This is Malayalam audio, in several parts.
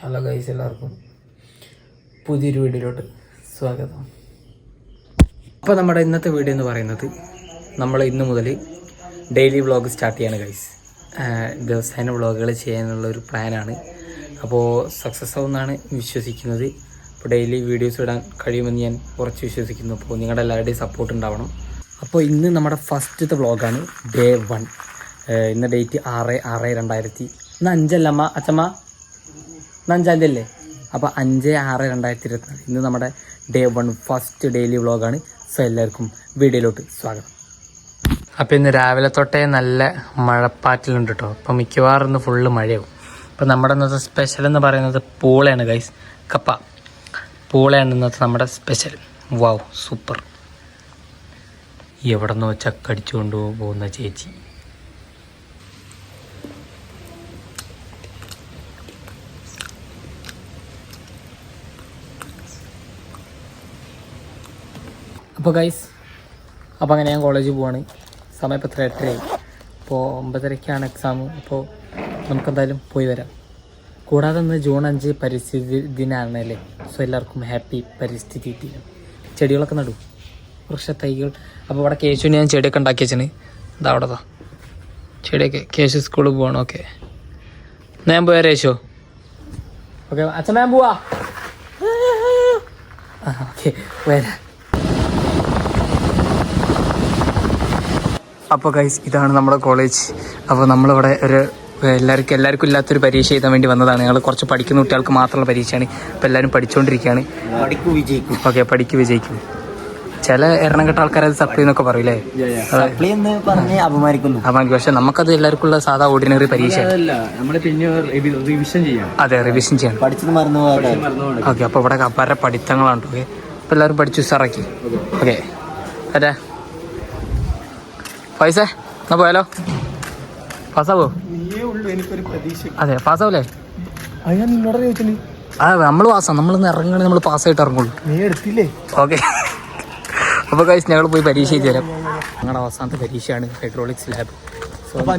ഹലോ ഗൈസ് എല്ലാവർക്കും പുതിയൊരു വീഡിയോയിലോട്ട് സ്വാഗതം. അപ്പോൾ നമ്മുടെ ഇന്നത്തെ വീഡിയോ എന്ന് പറയുന്നത് നമ്മൾ ഇന്ന് മുതൽ ഡെയിലി വ്ളോഗ് സ്റ്റാർട്ട് ചെയ്യാണ് ഗൈസ്. ദിവസേന വ്ളോഗുകൾ ചെയ്യാനുള്ള ഒരു പ്ലാനാണ്. അപ്പോൾ സക്സസ് ആവുമെന്നാണ് വിശ്വസിക്കുന്നത്. അപ്പോൾ ഡെയിലി വീഡിയോസ് ഇടാൻ കഴിയുമെന്ന് ഞാൻ കുറച്ച് വിശ്വസിക്കുന്നു. അപ്പോൾ നിങ്ങളുടെ എല്ലാവരുടെയും സപ്പോർട്ട് ഉണ്ടാവണം. അപ്പോൾ ഇന്ന് നമ്മുടെ ഫസ്റ്റത്തെ വ്ളോഗാണ് ഡേ വൺ ഇന്ന് ഡേറ്റ് ആറ് ആറ് രണ്ടായിരത്തി ഇന്ന് അഞ്ചല്ലമ്മ അച്ഛമ്മ അഞ്ചാം തീയതി അല്ലേ? അപ്പോൾ അഞ്ച് ആറ് രണ്ടായിരത്തി ഇരുപത്തിനാല് ഇന്ന് നമ്മുടെ ഡേ വൺ ഫസ്റ്റ് ഡെയിലി വ്ളോഗാണ് സോ എല്ലാവർക്കും വീഡിയോയിലോട്ട് സ്വാഗതം. അപ്പോൾ ഇന്ന് രാവിലെ തൊട്ടേ നല്ല മഴപ്പാറ്റിലുണ്ട് കേട്ടോ അപ്പോൾ മിക്കവാറും ഇന്ന് ഫുള്ള് മഴയാവും. അപ്പോൾ നമ്മുടെ ഇന്നത്തെ സ്പെഷ്യൽ എന്ന് പറയുന്നത് പൂളയാണ് ഗൈസ് കപ്പ. പൂളയാണ് ഇന്നത്തെ നമ്മുടെ സ്പെഷ്യൽ വാവ് സൂപ്പർ എവിടെ നിന്ന് വെച്ചാൽ കടിച്ചുകൊണ്ട് പോകുന്ന ചേച്ചി. അപ്പോൾ ഗൈസ് അപ്പോൾ അങ്ങനെ ഞാൻ കോളേജിൽ പോവാണ്. സമയം ഇപ്പോൾ എത്ര എട്ടരയായി. അപ്പോൾ ഒമ്പതരയ്ക്കാണ് എക്സാം അപ്പോൾ നമുക്കെന്തായാലും പോയി വരാം. കൂടാതെ ഇന്ന് ജൂൺ അഞ്ച് പരിസ്ഥിതി ദിനാണല്ലേ സോ എല്ലാവർക്കും ഹാപ്പി പരിസ്ഥിതി ദിനം. ചെടികളൊക്കെ നടും വൃക്ഷ തൈകൾ അപ്പോൾ ഇവിടെ കേശുവിന് ഞാൻ ചെടിയൊക്കെ ഉണ്ടാക്കി വെച്ചിന്. ഇതാ അവിടെ താ ചെടിയൊക്കെ കേശു സ്കൂളിൽ പോകണം ഓക്കെ ഞാൻ പോയാ രേശോ? ഓക്കെ അച്ഛൻ ഞാൻ പോവാ. ഓക്കെ വരാം. അപ്പോൾ ഗൈസ് ഇതാണ് നമ്മുടെ കോളേജ് അപ്പോൾ നമ്മളിവിടെ ഒരു എല്ലാവർക്കും എല്ലാവർക്കും ഇല്ലാത്തൊരു പരീക്ഷ എഴുതാൻ വേണ്ടി വന്നതാണ്. ഞങ്ങൾ കുറച്ച് പഠിക്കുന്ന കുട്ടികൾക്ക് മാത്രമുള്ള പരീക്ഷയാണ്. ഇപ്പോൾ എല്ലാവരും പഠിച്ചുകൊണ്ടിരിക്കുകയാണ് പഠിക്കു വിജയിക്കും. ഓക്കെ പഠിക്കും വിജയിക്കും. ചില എറണംകെട്ട ആൾക്കാർ അത് സപ്ലൈ എന്നൊക്കെ പറയൂലേ? അപമാനിക്കുന്നു. പക്ഷെ നമുക്കത് എല്ലാവർക്കും ഉള്ള സാധാ ഓർഡിനറി പരീക്ഷ അതെ റിവിഷൻ ചെയ്യാം ചെയ്യണം ഓക്കെ അപ്പോൾ ഇവിടെ അപ്പാരുടെ പഠിത്തങ്ങളാണ്. ഓക്കെ. അപ്പോൾ എല്ലാവരും പഠിച്ചു സാറാക്കി ഓക്കെ. അതെ. പൈസ? എന്നാ പോയാലോ? പാസ്സാവോ അതെ പാസ്സാവൂലേ നിന്നോട് ചോദിച്ചില്ലേ ആ നമ്മൾ പാസ്സാണ് നമ്മളിന്ന് ഇറങ്ങണേ നമ്മൾ പാസ്സായിട്ട് ഇറങ്ങുള്ളൂ. നീ എടുത്തില്ലേ? ഓക്കെ. അപ്പോൾ കഴിച്ച് ഞങ്ങൾ പോയി പരീക്ഷ എഴുതി തരാം. ഞങ്ങളുടെ അവസാനത്തെ പരീക്ഷയാണ് ഹൈഡ്രോളിക്സ് ലാബ് അപ്പൊ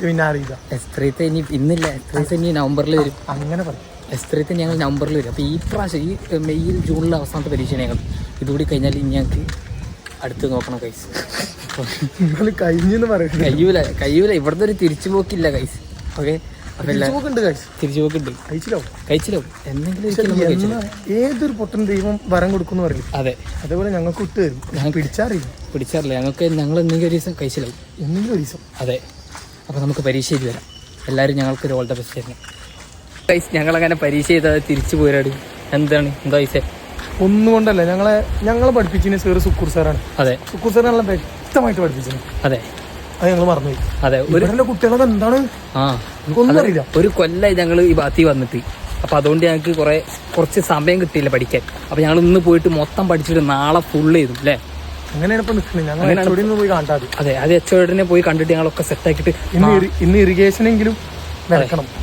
പിന്നെ അറിയില്ല. എസ്ത്രീത്തെ ഇനി ഇന്നില്ല. എസ്ത്രീത്തെ ഇനി നവംബറിൽ വരും. അങ്ങനെ പറ. എസ്ത്രീത്തെ ഞങ്ങൾ നവംബറിൽ വരും. അപ്പോൾ ഈ പ്രാവശ്യം ഈ മെയ്യിൽ ജൂണിലെ അവസാനത്തെ പരീക്ഷയാണ് ഞങ്ങൾ ഇതുകൂടി കഴിഞ്ഞാൽ ഇനി ഞങ്ങൾക്ക് അടുത്ത് നോക്കണം കൈസ് കഴിഞ്ഞെന്ന് പറയുന്നത് കഴിയൂല കഴിയൂല. ഇവിടുത്തെ ഒരു തിരിച്ചു പോക്കില്ല കൈസ് ഓക്കെ ഏതൊരു പൊട്ടൻ ദൈവം വരം കൊടുക്കുന്നു പറയില്ല? അതെ. അതേപോലെ ഞങ്ങൾക്ക് ഇട്ട് തരും. ഞാൻ പിടിച്ചറിയില്ല. പിടിച്ചാറില്ല. ഞങ്ങൾക്ക് ഞങ്ങൾ എന്തെങ്കിലും ഒരു ദിവസം കഴിച്ചിലാവും എന്തെങ്കിലും ഒരു ദിവസം. അതെ. അപ്പോൾ നമുക്ക് പരീക്ഷ എഴുതി വരാം. എല്ലാവരും ഞങ്ങൾക്ക് ഒരു ഓൾ ദ ബെസ്റ്റ് ഗൈസ് ഞങ്ങളങ്ങനെ പരീക്ഷ ചെയ്താൽ തിരിച്ചു പോരാടി. എന്താണ്? എന്താ പൈസ ഒന്നും കൊണ്ടല്ല ഞങ്ങളെ ഞങ്ങളെ പഠിപ്പിച്ചിന് സാറ് സുക്കൂർ സാറാണ് അതെ. സുക്കൂർ സാർ നല്ല വ്യക്തമായിട്ട് പഠിപ്പിച്ചത് അതെ. അത് ഞങ്ങൾ മറന്നുപോയി അതെ ഒരു കുട്ടികളത് എന്താണ്? ആ. ഒന്നും അറിയില്ല. ഒരു കൊല്ലായി ഞങ്ങൾ ഈ ബാത്തി വന്നിട്ട്. അപ്പൊ അതുകൊണ്ട് ഞങ്ങൾക്ക് കുറെ കുറച്ച് സമയം കിട്ടിയില്ല പഠിക്കാൻ. അപ്പൊ ഞങ്ങൾ ഇന്ന് പോയിട്ട് മൊത്തം പഠിച്ചിട്ട് നാളെ ഫുള്ള് ചെയ്തു അല്ലേ അങ്ങനെയാണ് ഇപ്പൊ നിൽക്കുന്നത് ഞങ്ങൾ എവിടെ പോയി അതെ അത് എച്ചോടിനെ പോയി കണ്ടിട്ട് ഞങ്ങളൊക്കെ സെറ്റാക്കിയിട്ട് ഇന്ന് ഇറി- ഇന്ന് ഇറിഗേഷൻ എങ്കിലും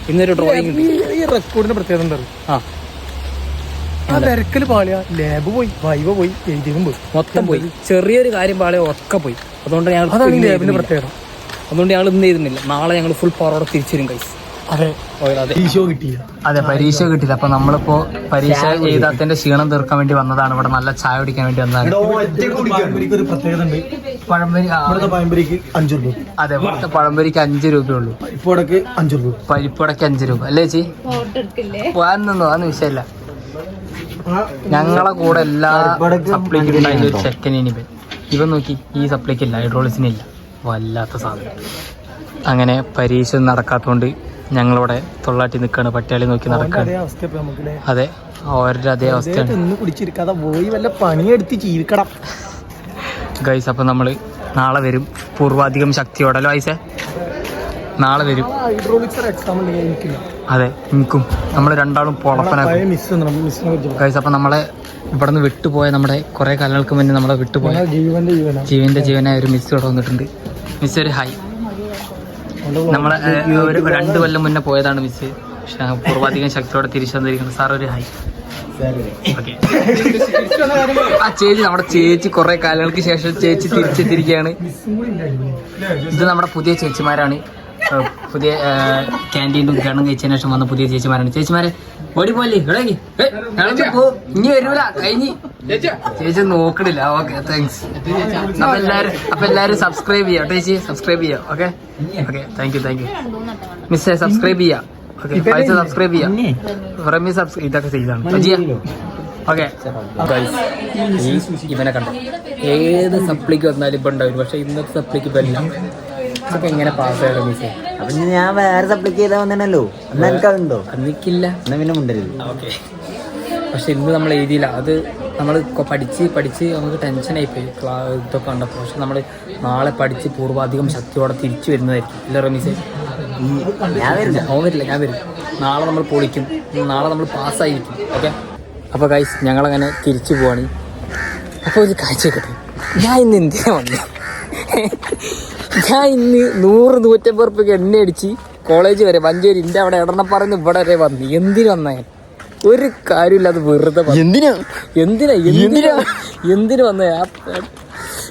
ഇന്നൊരു ഡ്രോയിങ് ഈ- റെക്കോർഡിന്റെ പ്രത്യേകത എന്താ? ആ തിരക്കൽ പാളിയ. ലാബ് പോയി വൈവ പോയി എഴുതിയതും പോയി. മൊത്തം പോയി. ചെറിയൊരു കാര്യം പാളിയ ഒക്കെ പോയി. അതുകൊണ്ട് ഞങ്ങൾ അതാണ് ലാബിന്റെ. പ്രത്യേകത. അതുകൊണ്ട് ഞങ്ങൾ ഇന്ന് ചെയ്തിരുന്നില്ല. നാളെ ഞങ്ങൾ ഫുൾ പവറോടെ തിരിച്ചു വരും കൈസ് അതെ. പരീക്ഷ കിട്ടിയില്ല. അതെ പരീക്ഷ കിട്ടില്ല അപ്പൊ നമ്മളിപ്പോ പരീക്ഷ എഴുതാത്തിന്റെ ക്ഷീണം തീർക്കാൻ വേണ്ടി വന്നതാണ്. ഇവിടെ നല്ല ചായ കുടിക്കാൻ വേണ്ടി വന്നതാണ്. അതെ ഇവിടുത്തെ പഴംപൊരിക്ക് അഞ്ചു രൂപയുള്ളൂ പരിപ്പടക്ക് അഞ്ചു രൂപ. പരിപ്പടക്ക് അഞ്ചു രൂപ. അല്ലേ ചേച്ചി? പോകാൻ നിന്നോ അതൊന്നും വിഷയമില്ല. ഞങ്ങളെ കൂടെ എല്ലാ സപ്ലിക്കും ഉണ്ടായിരുന്ന ഒരു ചെക്കൻ ഇനി ഇവൻ നോക്കി ഈ സപ്ലിക്ക് ഇല്ല ഹൈഡ്രോളിസിന് ഇല്ല. വല്ലാത്ത സാധനം. അങ്ങനെ പരീക്ഷ നടക്കാത്തതുകൊണ്ട് ഞങ്ങളിവിടെ തൊള്ളാട്ടി നിൽക്കുകയാണ് പട്ടിയാളി നോക്കി നടക്കുകയാണ് അതേ അവരുടെ അതേ അവസ്ഥയാണ്. കുടിച്ചിരിക്കാതെ പോയി വല്ല പണിയെടുത്ത് ജീവിക്കണം. ഗൈസ് അപ്പം നമ്മൾ നാളെ വരും. പൂർവാധികം ശക്തിയോടല്ലോ ഐസേ നാളെ വരും. അതെ എനിക്കും. നമ്മൾ രണ്ടാളും പൊളപ്പനാക്കും അപ്പം നമ്മളെ ഇവിടെ നിന്ന് വിട്ടുപോയ നമ്മുടെ കുറേ കാലങ്ങൾക്ക് മുന്നേ നമ്മളെ വിട്ടുപോയ ജീവന്റെ ജീവനായ ഒരു മിസ് ഇവിടെ വന്നിട്ടുണ്ട്. മിസ് ഒരു ഹൈ നമ്മളെ ഒരു രണ്ട് കൊല്ലം മുന്നേ പോയതാണ് മിസ് പക്ഷെ പൂർവാധികം ശക്തിയോടെ തിരിച്ചു വന്നിരിക്കുന്നത് സാർ ഒരു ഹൈ ആ ചേച്ചി നമ്മുടെ ചേച്ചി കുറെ കാലങ്ങൾക്ക് ശേഷം ചേച്ചി തിരിച്ചെത്തിയിരിക്കുകയാണ്. ഇത് നമ്മുടെ പുതിയ ചേച്ചിമാരാണ്. പുതിയ ക്യാന്റീൻ ഉദ്ഘാടനം കഴിച്ചതിന് ശേഷം വന്ന പുതിയ ചേച്ചിമാരാണ്. ചേച്ചിമാരെ ഓടി പോലെ ഇനി വരൂല കഴിഞ്ഞ്. ചേച്ചി. നോക്കണില്ല. ഓക്കെ താങ്ക്സ് അപ്പൊ എല്ലാരും അപ്പൊ എല്ലാരും സബ്സ്ക്രൈബ് ചെയ്യാം. ചേച്ചി സബ്സ്ക്രൈബ് ചെയ്യാം. Okay? Okay thank you thank you മിസ്സേ സബ്സ്ക്രൈബ് ചെയ്യാം. ഓക്കെ പൈസ സബ്സ്ക്രൈബ് ചെയ്യാം. റമി സബ്സ്ക്രൈബ് ഇതൊക്കെ ചെയ്താണ്. ഓക്കെ. ഇവനെ കണ്ടു? ഏത് സപ്ലിക്ക് വന്നാലും ഇപ്പൊ ഉണ്ടാവും പക്ഷെ ഇന്നത്തെ സപ്ലിക്ക് ഇപ്പൊ എല്ലാം ഇതൊക്കെ എങ്ങനെ പാസ്സായ റമീസേ അപ്പൊ ഇനി ഞാൻ വേറെ സപ്ലിക്ക് ചെയ്താൽ വന്നേനല്ലോ. അന്ന് എനിക്കതുണ്ടോ? അന്നിക്കില്ല എന്നാ പിന്നെ മുണ്ടരുത്. ഓക്കെ. പക്ഷെ ഇന്ന് നമ്മൾ എഴുതിയില്ല. അത് നമ്മൾ പഠിച്ച് പഠിച്ച് നമുക്ക് ടെൻഷൻ പോയി. ക്ലാ ഇതൊക്കെ കണ്ടപ്പോൾ. പക്ഷെ നമ്മൾ നാളെ പഠിച്ച് പൂർവാധികം ശക്തിയോടെ തിരിച്ചു വരുന്നതായിരിക്കും. ഇല്ല റമീസ്? ഞാൻ വരില്ല. അവൻ വരില്ല ഞാൻ വരും. നാളെ നമ്മൾ പൊളിക്കും. നാളെ നമ്മൾ പാസ്സായിരിക്കും ഓക്കെ? അപ്പോൾ ഗൈസ് ഞങ്ങളങ്ങനെ തിരിച്ചു പോവാണ്. അപ്പോൾ ഒരു കാഴ്ചയൊക്കെ ഞാൻ ഇന്ന് എന്തിനാ വന്നു? ഞാൻ ഇന്ന് നൂറ് നൂറ്റമ്പത് റുപ്യക്ക് എണ്ണ അടിച്ച് കോളേജ് വരെ മഞ്ചേരി എന്റെ അവിടെ എടണപ്പറന്ന് ഇവിടെ വരെ വന്നു. എന്തിനു വന്നേ ഞാൻ? ഒരു കാര്യമില്ലാതെ വെറുതെ. എന്തിനാ? എന്തിനാ? എന്തിനാ? എന്തിനു? വന്നേ?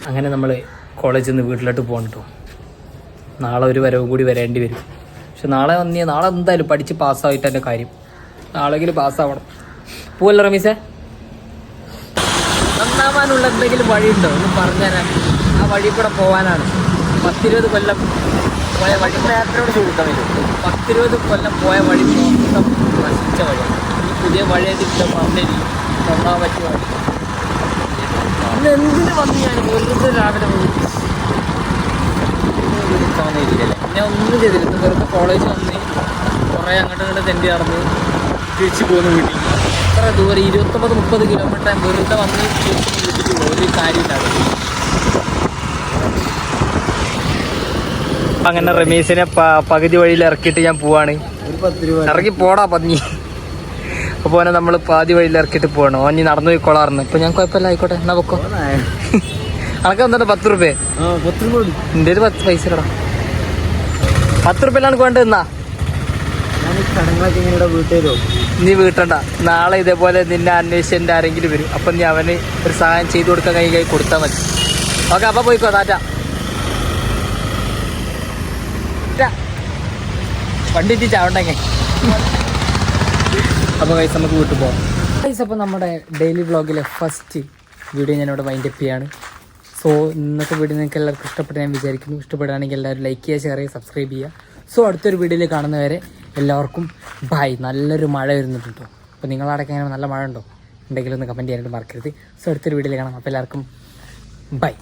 അങ്ങനെ നമ്മൾ കോളേജിൽ നിന്ന് വീട്ടിലോട്ട് പോകണം കേട്ടോ നാളെ ഒരു വരവ് കൂടി വരേണ്ടി വരും. പക്ഷെ നാളെ വന്നി നാളെ എന്തായാലും പഠിച്ച് പാസ്സായിട്ട് എന്റെ കാര്യം. നാളെങ്കിലും പാസ്സാവണം. പോവല്ലോ റമീസേ? നന്നാവാനുള്ള എന്തെങ്കിലും വഴിയുണ്ടോ? ഒന്ന് പറഞ്ഞുതരാൻ. ആ വഴി കൂടെ പോകാനാണ് പത്തിരുപത് കൊല്ലം പോയ വഴി യാത്രയോട് ചോദിക്കാൻ പറ്റും പത്തിരുപത് കൊല്ലം പോയ വഴി മൊത്തം നശിച്ച വഴിയാണ് ഈ പുതിയ വഴിയതിന്റെ മണ്ണരി നന്നാൻ പറ്റിയ വഴി. ഇന്ന് എന്തിനു വന്നു ഞാൻ വെറുതെ രാവിലെ പോയി ഞാൻ ഒന്നും ചെയ്തില്ല. ഇന്ന് വെറുതെ കോളേജ് വന്ന് കുറേ അങ്ങോട്ട് ഇങ്ങോട്ട് തെണ്ടി നടന്ന് തിരിച്ചു പോകുന്ന വീട്ടിൽ. എത്ര ദൂരം? ഇരുപത്തൊമ്പത് മുപ്പത് കിലോമീറ്റർ വെറുതെ വന്ന് തിരിച്ച് വീട്ടിൽ പോകും ഒരു കാര്യമില്ല അങ്ങനെ റമീസിനെ പകുതി വഴിയിൽ ഇറക്കിയിട്ട് ഞാൻ പോവാണ്. ഇറങ്ങി പോടാ പന്നി അപ്പോൾ ഓനെ നമ്മൾ പാതി വഴിയിൽ ഇറക്കിയിട്ട് പോവാണ്. ഓൻ നീ നടന്നു പോയിക്കോളാറുണ്ട് ഇപ്പൊ ഞാൻ കുഴപ്പമില്ല ആയിക്കോട്ടെ എന്നാ പൊക്കോ. അനക്ക് വന്നിട്ട് പത്ത് റുപ്യ? എന്റെ എന്റെ ഒരു പത്ത് പൈസ കടാ പത്ത് റുപ്യയിലാണ് വേണ്ടത് എന്നാ? നീ വീട്ടണ്ട. നാളെ ഇതേപോലെ നിന്നെ അന്വേഷിച്ച് എന്റെ ആരെങ്കിലും വരും. അപ്പം നീ അവന് ഒരു സഹായം ചെയ്തു കൊടുക്കാൻ കൈ കൈ കൊടുത്താൽ മതി. ഓക്കെ അപ്പം പോയിക്കോ താറ്റ വണ്ടി ഇട്ടി ചാവണ്ടെങ്കിൽ അപ്പോൾ കൈസ് നമുക്ക് വീട്ടിൽ പോകാം കൈസ് അപ്പോൾ നമ്മുടെ ഡെയിലി വ്ളോഗിലെ ഫസ്റ്റ് വീഡിയോ ഞാനിവിടെ വൈൻഡ് അപ്പ് ചെയ്യാണ്. സോ ഇന്നത്തെ വീഡിയോ നിങ്ങൾക്ക് എല്ലാവർക്കും ഇഷ്ടപ്പെട്ട് ഞാൻ വിചാരിക്കുന്നു. ഇഷ്ടപ്പെടുകയാണെങ്കിൽ എല്ലാവരും ലൈക്ക് ചെയ്യുക ഷെയർ ചെയ്യുക സബ്സ്ക്രൈബ് ചെയ്യുക. സോ അടുത്തൊരു വീഡിയോയിൽ കാണുന്നവരെ എല്ലാവർക്കും ബൈ നല്ലൊരു മഴ വരുന്നുണ്ട്? അപ്പോൾ നിങ്ങളടക്കം ഇങ്ങനെ നല്ല മഴ ഉണ്ടോ? ഉണ്ടെങ്കിൽ ഒന്ന് കമന്റ് ചെയ്യാനായിട്ട് മറക്കരുത്. സോ അടുത്തൊരു വീഡിയോയിൽ കാണാം. അപ്പോൾ എല്ലാവർക്കും ബൈ